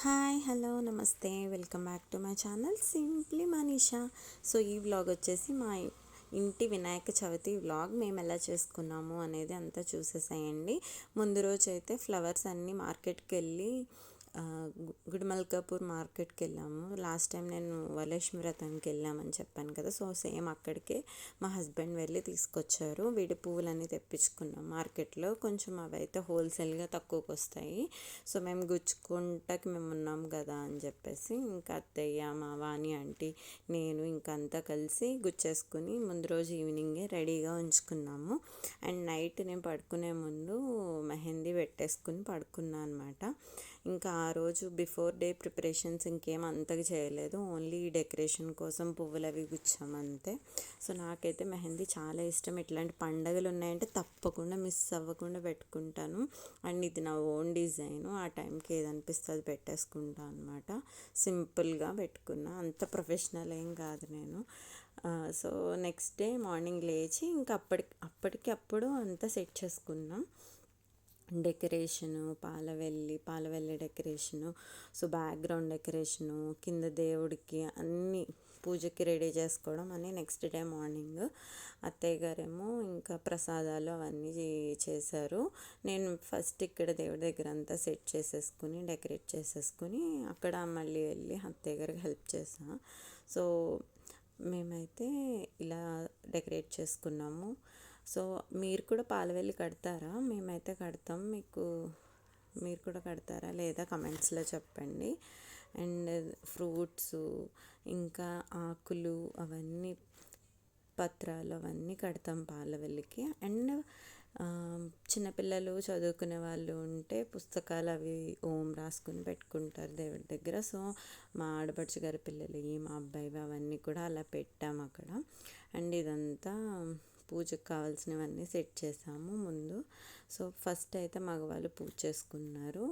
Hi hello namaste. Welcome back to my channel simply Manisha. So ఈ vlog వచ్చేసి మా ఇంటి వినాయక చవితి వ్లాగ్ మేము ఎలా చేసుకున్నాము అనేది అంతా చూసేసాయండి. ముందు రోజు అయితే ఫ్లవర్స్ అన్నీ మార్కెట్కి వెళ్ళి గుడిమల్కాపూర్ మార్కెట్కి వెళ్ళాము లాస్ట్ టైం నేను వరలక్ష్మి వ్రతానికి వెళ్ళామని చెప్పాను కదా సో సేమ్ అక్కడికే మా హస్బెండ్ వెళ్ళి తీసుకొచ్చారు. వీడి పువ్వులన్నీ తెప్పించుకున్నాం మార్కెట్లో. కొంచెం అవి అయితే హోల్సేల్గా తక్కువకి వస్తాయి సో మేము గుచ్చుకుంటాకి మేము ఉన్నాం కదా అని చెప్పేసి ఇంకా అత్తయ్య మా వాణి ఆంటీ నేను ఇంకా అంతా కలిసి గుచ్చేసుకుని ముందు రోజు ఈవినింగే రెడీగా ఉంచుకున్నాము. అండ్ నైట్ నేను పడుకునే ముందు మెహందీ పెట్టేసుకుని పడుకున్నాను అనమాట ఇంకా ఆ రోజు బిఫోర్ డే ప్రిపరేషన్స్ ఇంకేం అంతగా చేయలేదు. ఓన్లీ డెకరేషన్ కోసం పువ్వులు అవి గుచ్చాం అంతే. సో నాకైతే మెహందీ చాలా ఇష్టం. ఇట్లాంటి పండగలు ఉన్నాయంటే తప్పకుండా మిస్ అవ్వకుండా పెట్టుకుంటాను. అండ్ ఇది నా ఓన్ డిజైన్. ఆ టైంకి ఏదనిపిస్తే అది పెట్టేసుకుంటాను అనమాట సింపుల్గా పెట్టుకున్నా. అంత ప్రొఫెషనల్ ఏం కాదు నేను. సో నెక్స్ట్ డే మార్నింగ్ లేచి ఇంకా అప్పటికి అప్పటికి అప్పుడు అంతా సెట్ చేసుకున్నాం. Decoration Palavelli Palavelli decoration so background decoration కింద దేవుడికి అన్నీ పూజకి రెడీ చేసుకోవడం అని నెక్స్ట్ డే మార్నింగ్ అత్తయ్య గారేమో ఇంకా ప్రసాదాలు అవన్నీ చేశారు. నేను ఫస్ట్ ఇక్కడ దేవుడి దగ్గర అంతా సెట్ చేసేసుకుని డెకరేట్ చేసేసుకుని అక్కడ మళ్ళీ వెళ్ళి అత్తయ్య గారికి హెల్ప్ చేసాను సో మేమైతే ఇలా డెకరేట్ చేసుకున్నాము. సో మీరు కూడా పాలవెల్లి కడతారా? మేమైతే కడతాం. మీకు మీరు కూడా కడతారా? లేదా కమెంట్స్లో చెప్పండి. అండ్ ఫ్రూట్స్ ఇంకా ఆకులు అవన్నీ పత్రాలు అవన్నీ కడతాం పాలవెల్లికి. అండ్ చిన్నపిల్లలు చదువుకునే వాళ్ళు ఉంటే పుస్తకాలు అవి ఓం రాసుకుని పెట్టుకుంటారు దేవుడి దగ్గర. సో మా ఆడపడుచు గారి పిల్లలు మా అబ్బాయి అవన్నీ కూడా అలా పెట్టాము అక్కడ. అండ్ ఇదంతా పూజకు కావాల్సినవన్నీ సెట్ చేసాము ముందు. సో ఫస్ట్ అయితే మగవాళ్ళు పూజ చేసుకున్నారు.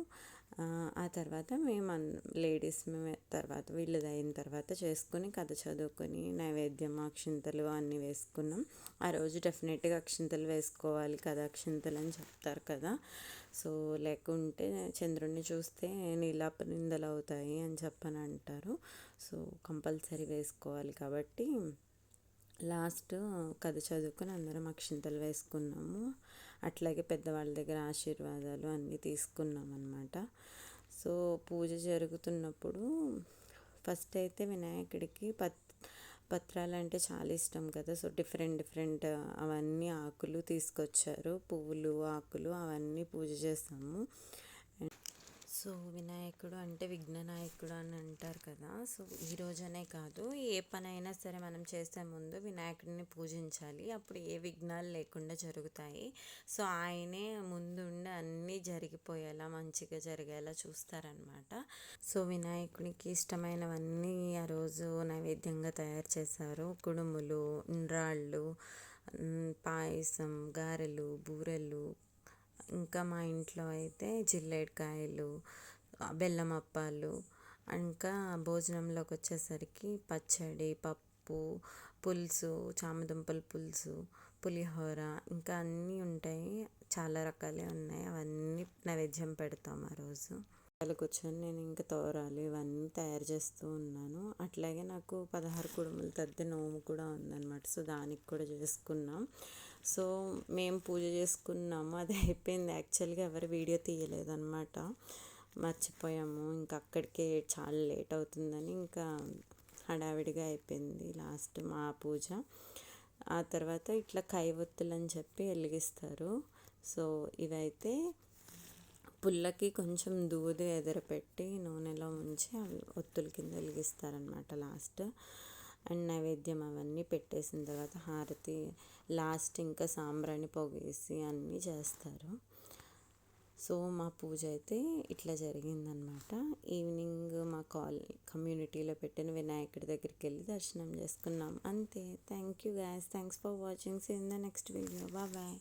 ఆ తర్వాత మేము లేడీస్ మేము తర్వాత వీళ్ళది అయిన తర్వాత చేసుకుని కథ చదువుకొని నైవేద్యం అక్షింతలు అన్నీ వేసుకున్నాం. ఆ రోజు డెఫినెట్గా అక్షింతలు వేసుకోవాలి కదా అక్షింతలు అని చెప్తారు కదా. సో లేకుంటే చంద్రుడిని చూస్తే నీలాప నిందలు అవుతాయి అని చెప్పని అంటారు. సో కంపల్సరీ వేసుకోవాలి కాబట్టి లాస్ట్ కథ చదువుకొని అందరం అక్షింతలు వేసుకున్నాము. అట్లాగే పెద్దవాళ్ళ దగ్గర ఆశీర్వాదాలు అన్నీ తీసుకున్నాం అనమాట సో పూజ జరుగుతున్నప్పుడు ఫస్ట్ అయితే వినాయకుడికి పత్ పత్రాలు అంటే చాలా ఇష్టం కదా. సో డిఫరెంట్ డిఫరెంట్ అవన్నీ ఆకులు తీసుకొచ్చారు. పువ్వులు ఆకులు అవన్నీ పూజ చేస్తాము. సో వినాయకుడు అంటే విఘ్ననాయకుడు అని అంటారు కదా. సో ఈ రోజనే కాదు ఏ పనైనా సరే మనం చేసే ముందు వినాయకుడిని పూజించాలి. అప్పుడు ఏ విఘ్నాలు లేకుండా జరుగుతాయి. సో ఆయనే ముందుండి అన్నీ జరిగిపోయేలా మంచిగా జరిగేలా చూస్తారనమాట సో వినాయకుడికి ఇష్టమైనవన్నీ ఆ రోజు నైవేద్యంగా తయారు చేశారు. కుడుములు ఉండ్రాళ్ళు పాయసం గారెలు బూరెలు ఇంకా మా ఇంట్లో అయితే జిల్లేడికాయలు బెల్లం అప్పాలు ఇంకా భోజనంలోకి వచ్చేసరికి పచ్చడి పప్పు పులుసు చామదుంపల పులుసు పులిహోర ఇంకా అన్నీ ఉంటాయి. చాలా రకాలే ఉన్నాయి. అవన్నీ నైవేద్యం పెడతాం ఆ రోజు. వాళ్ళు కూర్చొని నేను ఇంకా తోరాలు ఇవన్నీ తయారు చేస్తూ ఉన్నాను. అట్లాగే నాకు పదహారు కుడుములు తద్ది నోము కూడా ఉందన్నమాట. సో దానికి కూడా చేసుకున్నాం. సో మేము పూజ చేసుకున్నాము. అది అయిపోయింది. యాక్చువల్గా ఎవరు వీడియో తీయలేదన్నమాట. మర్చిపోయాము. ఇంకా అక్కడికే చాలా లేట్ అవుతుందని ఇంకా హడావిడిగా అయిపోయింది లాస్ట్ మా పూజ. ఆ తర్వాత ఇట్లా కైవొత్తులు అని చెప్పి వెలిగిస్తారు. సో ఇవైతే పుల్లకి కొంచెం దూది ఎదరపెట్టి నూనెలో ఉంచి ఒత్తుల కింద వెలిగిస్తారనమాట లాస్ట్. అండ్ నైవేద్యం అవన్నీ పెట్టేసిన తర్వాత హారతి లాస్ట్ ఇంకా సాంబ్రాణి పొగేసి అన్నీ చేస్తారు. సో మా పూజ అయితే ఇట్లా జరిగిందనమాట ఈవినింగ్ మా కాల్ కమ్యూనిటీలో పెట్టిన వినాయకుడి దగ్గరికి వెళ్ళి దర్శనం చేసుకున్నాం. అంతే. Thank you guys thanks for watching see in the next video bye